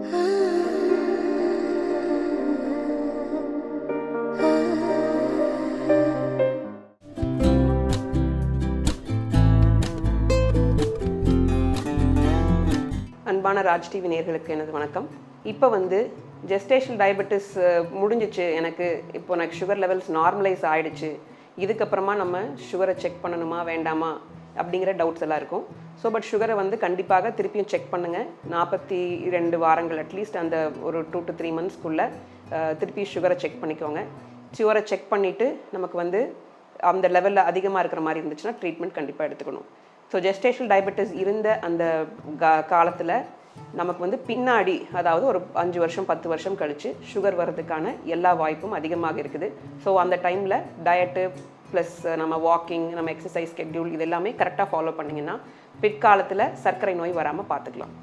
அன்பான ராஜ் டிவி நேர்களுக்கு எனது வணக்கம். இப்போ வந்து ஜெஸ்டேஷன் டயபெட்டிஸ் முடிஞ்சிச்சு. எனக்கு இப்போ எனக்கு சுகர் லெவல்ஸ் நார்மலைஸ் ஆகிடுச்சு இதுக்கப்புறமா நம்ம சுகரை செக் பண்ணணுமா வேண்டாமா? அப்படிங்கிற டவுட்ஸ் எல்லாம் இருக்கும். ஸோ பட் சுகரை வந்து கண்டிப்பாக திருப்பியும் செக் பண்ணுங்கள் நாற்பத்தி ரெண்டு வாரங்கள் அட்லீஸ்ட் அந்த ஒரு டூ டு த்ரீ மந்த்ஸ்க்குள்ளே திருப்பி சுகரை செக் பண்ணிக்கோங்க. சுகரை செக் பண்ணிவிட்டு நமக்கு வந்து அந்த லெவலில் அதிகமாக இருக்கிற மாதிரி இருந்துச்சுன்னா ட்ரீட்மெண்ட் கண்டிப்பாக எடுத்துக்கணும். ஸோ ஜெஸ்டேஷனல் டயபெட்டிஸ் இருந்த அந்த கா- காலத்தில் நமக்கு வந்து பின்னாடி அதாவது ஒரு அஞ்சு வருஷம் பத்து வருஷம் கழித்து சுகர் வர்றதுக்கான எல்லா வாய்ப்பும் அதிகமாக இருக்குது. ஸோ அந்த டைமில் டயட்டு ப்ளஸ் நம்ம வாக்கிங் நம்ம எக்ஸசைஸ் ஸ்கெட்யூல் இது எல்லாமே கரெக்டாக ஃபாலோ பண்ணிங்கன்னா பிற்காலத்தில் சர்க்கரை நோய் வராமல் பார்த்துக்கலாம்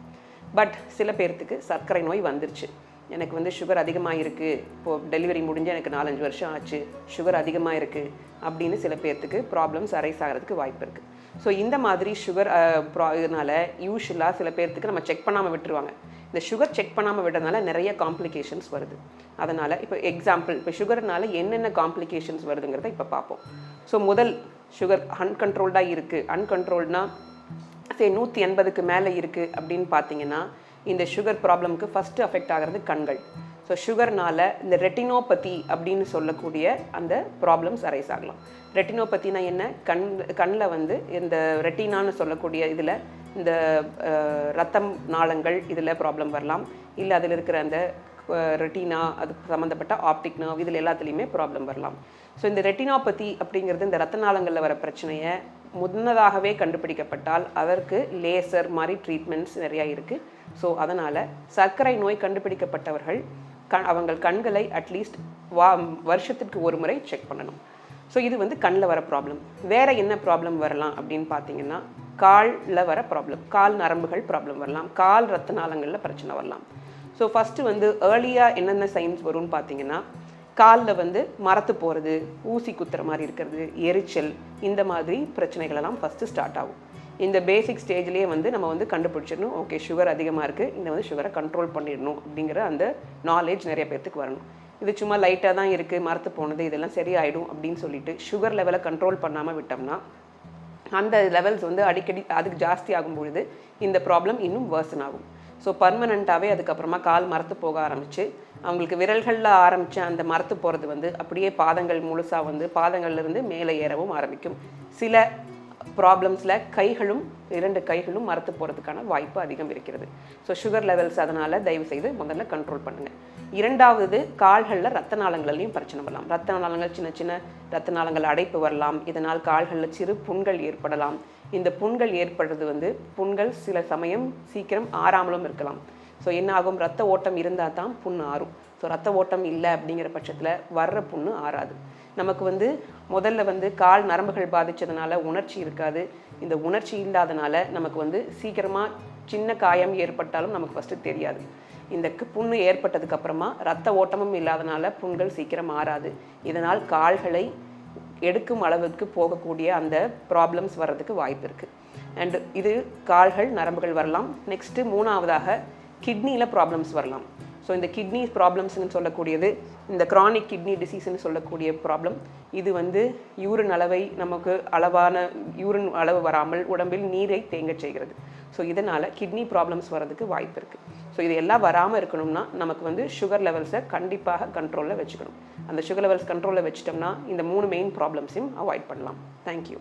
பட் சில பேர்த்துக்கு சர்க்கரை நோய் வந்துருச்சு. எனக்கு வந்து சுகர் அதிகமாக இருக்குது இப்போது டெலிவரி முடிஞ்சு எனக்கு நாலஞ்சு வருஷம் ஆச்சு. சுகர் அதிகமாக இருக்குது அப்படின்னு சில பேர்த்துக்கு ப்ராப்ளம்ஸ் அரைஸ் ஆகிறதுக்கு வாய்ப்பு இருக்குது ஸோ இந்த மாதிரி சுகர் ப்ரா இதனால் யூஷுவலாக சில பேர்த்துக்கு நம்ம செக் பண்ணாமல் விட்டுருவாங்க. இந்த சுகர் செக் பண்ணாமல் விடுறதுனால நிறைய காம்ப்ளிகேஷன்ஸ் வருது. அதனால் இப்போ எக்ஸாம்பிள் இப்போ சுகர்னால என்னென்ன காம்ப்ளிகேஷன்ஸ் வருதுங்கிறத இப்போ பார்ப்போம். ஸோ முதல் சுகர் அன்கண்ட்ரோல்டாக இருக்குது அன்கண்ட்ரோல்ட்னா சரி நூற்றி எண்பதுக்கு மேலே இருக்குது அப்படின்னு பார்த்தீங்கன்னா இந்த சுகர் ப்ராப்ளம்க்கு ஃபஸ்ட்டு அஃபெக்ட் ஆகிறது கண்கள். ஸோ சுகர்னால இந்த ரெட்டினோபதி அப்படின்னு சொல்லக்கூடிய அந்த ப்ராப்ளம்ஸ் அரைஸ் ஆகலாம். ரெட்டினோபத்தினா என்ன? கண் கண்ணில் வந்து இந்த ரெட்டினான்னு சொல்லக்கூடிய இதில் இந்த ரத்தம் நாளங்கள் இதில் ப்ராப்ளம் வரலாம். இல்லை அதில் இருக்கிற அந்த ரெட்டினா அது சம்மந்தப்பட்ட ஆப்டிக் நர்வ் இதில் எல்லாத்துலேயுமே ப்ராப்ளம் வரலாம். ஸோ இந்த ரெட்டினாபதி அப்படிங்கிறது இந்த ரத்த நாளங்களில் வர பிரச்சனையை முன்னதாகவே கண்டுபிடிக்கப்பட்டால் அதற்கு லேசர் மாதிரி ட்ரீட்மெண்ட்ஸ் நிறையா இருக்குது ஸோ அதனால் சர்க்கரை நோய் கண்டுபிடிக்கப்பட்டவர்கள் க அவங்கள் கண்களை அட்லீஸ்ட் வா வருஷத்துக்கு ஒரு முறை செக் பண்ணணும். ஸோ இது வந்து கண்ணில் வர ப்ராப்ளம் வேறு என்ன ப்ராப்ளம் வரலாம் அப்படின்னு பார்த்தீங்கன்னா காலில் வர ப்ராப்ளம் கால் நரம்புகள் ப்ராப்ளம் வரலாம். கால் ரத்த நாளங்களில் பிரச்சனை வரலாம். ஸோ ஃபஸ்ட்டு வந்து ஏர்லியாக என்னென்ன சைன்ஸ் வரும்னு பார்த்தீங்கன்னா காலில் வந்து மரத்து போகிறது ஊசி குத்துற மாதிரி இருக்கிறது எரிச்சல் இந்த மாதிரி பிரச்சனைகளெல்லாம் ஃபஸ்ட்டு ஸ்டார்ட் ஆகும். இந்த பேசிக் ஸ்டேஜ்லேயே வந்து நம்ம வந்து கண்டுபிடிச்சிடணும். ஓகே சுகர் அதிகமாக இருக்குது இந்த வந்து சுகரை கண்ட்ரோல் பண்ணிடணும் அப்படிங்கிற அந்த நாலேஜ் நிறைய பேர்த்துக்கு வரணும். இது சும்மா லைட்டாக தான் இருக்குது மரத்து போனது இதெல்லாம் சரியாயிடும் அப்படின்னு சொல்லிட்டு சுகர் லெவலை கண்ட்ரோல் பண்ணாமல் விட்டோம்னா அந்த லெவல்ஸ் வந்து அடிக்கடி அதுக்கு ஜாஸ்தி ஆகும் பொழுது இந்த ப்ராப்ளம் இன்னும் வேர்சன் ஆகும். ஸோ பர்மனண்ட்டாகவே அதுக்கப்புறமா கால் மரத்து போக ஆரம்பிச்சு அவங்களுக்கு விரல்களில் ஆரம்பித்த அந்த மரத்து போகிறது வந்து அப்படியே பாதங்கள் முழுசாக வந்து பாதங்கள்லேருந்து மேலே ஏறவும் ஆரம்பிக்கும். சில ப்ராப்ளம்ஸில் கைகளும் இரண்டு கைகளும் மரத்து போகிறதுக்கான வாய்ப்பு அதிகம் இருக்கிறது. ஸோ சுகர் லெவல்ஸ் அதனால் தயவு செய்து முதல்ல கண்ட்ரோல் பண்ணுங்கள் இரண்டாவது கால்களில் ரத்த நாளங்கள்லையும் பிரச்சனை வரலாம். ரத்த நாளங்கள் சின்ன சின்ன ரத்த நாளங்கள் அடைப்பு வரலாம். இதனால் கால்களில் சிறு புண்கள் ஏற்படலாம். இந்த புண்கள் ஏற்படுறது வந்து புண்கள் சில சமயம் சீக்கிரம் ஆறாமலும் இருக்கலாம். ஸோ என்ன ஆகும் ரத்த ஓட்டம் இருந்தால் தான் புண் ஆறும். ஸோ ரத்த ஓட்டம் இல்லை அப்படிங்கிற பட்சத்தில் வர்ற புண்ணு ஆறாது. நமக்கு வந்து முதல்ல வந்து கால் நரம்புகள் பாதித்ததுனால உணர்ச்சி இருக்காது. இந்த உணர்ச்சி இல்லாதனால நமக்கு வந்து சீக்கிரமாக சின்ன காயம் ஏற்பட்டாலும் நமக்கு ஃபஸ்ட்டு தெரியாது. இந்த புண்ணு ஏற்பட்டதுக்கு அப்புறமா ரத்த ஓட்டமும் இல்லாதனால புண்கள் சீக்கிரம் ஆறாது. இதனால் கால்களை எடுக்கும் அளவுக்கு போகக்கூடிய அந்த ப்ராப்ளம்ஸ் வர்றதுக்கு வாய்ப்பு இருக்குது அண்டு இது கால்கள் நரம்புகள் வரலாம். நெக்ஸ்ட்டு மூணாவதாக கிட்னியில் ப்ராப்ளம்ஸ் வரலாம். ஸோ இந்த கிட்னி ப்ராப்ளம்ஸ்னு சொல்லக்கூடியது இந்த க்ரானிக் கிட்னி டிசீஸ்னு சொல்லக்கூடிய ப்ராப்ளம் இது வந்து யூரின் அளவை நமக்கு அளவான யூரின் அளவு வராமல் உடம்பில் நீரை தேங்கச் செய்கிறது. ஸோ இதனால் கிட்னி ப்ராப்ளம்ஸ் வர்றதுக்கு வாய்ப்பு இருக்குது ஸோ இது எல்லாம் வராமல் இருக்கணும்னா நமக்கு வந்து சுகர் லெவல்ஸை கண்டிப்பாக கண்ட்ரோலில் வச்சுக்கணும். அந்த சுகர் லெவல்ஸ் கண்ட்ரோலில் வச்சிட்டோம்னா இந்த மூணு மெயின் ப்ராப்ளம்ஸையும் அவாய்ட் பண்ணலாம். Thank you